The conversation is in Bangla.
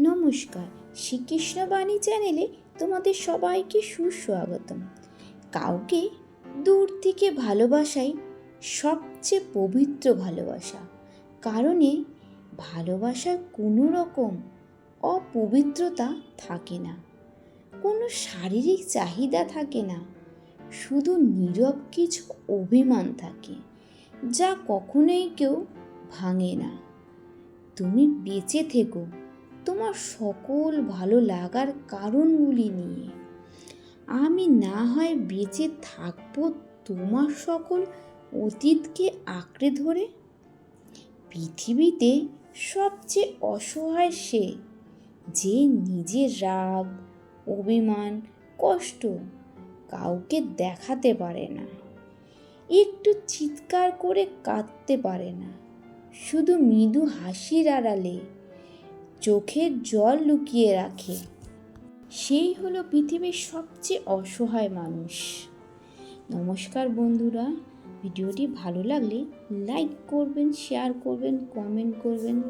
নমস্কার। শ্রীকৃষ্ণ বাণী চ্যানেলে তোমাদের সবাইকে সুস্বাগতম। কাউকে দূর থেকে ভালোবাসাই সবচেয়ে পবিত্র ভালোবাসা। কারণে ভালোবাসার কোনো রকম অপবিত্রতা থাকে না। কোনো শারীরিক চাহিদা থাকে না। শুধু নীরব কিছু অভিমান থাকে, যা কখনোই কেউ ভাঙে না। তুমি বেঁচে থেকো। তোমার সকল ভালো লাগার কারণগুলি নিয়ে। আমি না হয় বেঁচে থাকব তোমার সকল অতীতকে আঁকড়ে ধরে? পৃথিবীতে সবচেয়ে অসহায় সে যে নিজের রাগ, অভিমান, কষ্ট কাউকে দেখাতে পারে না। একটু চিৎকার করে কাঁদতে পারে না। শুধু মৃদু হাসির আড়ালে চোখের জল লুকিয়ে রাখে। সেই হলো পৃথিবীর সবচেয়ে অসহায় মানুষ। নমস্কার বন্ধুরা, ভিডিওটি ভালো লাগলে লাইক করবেন, শেয়ার করবেন কমেন্ট করবেন।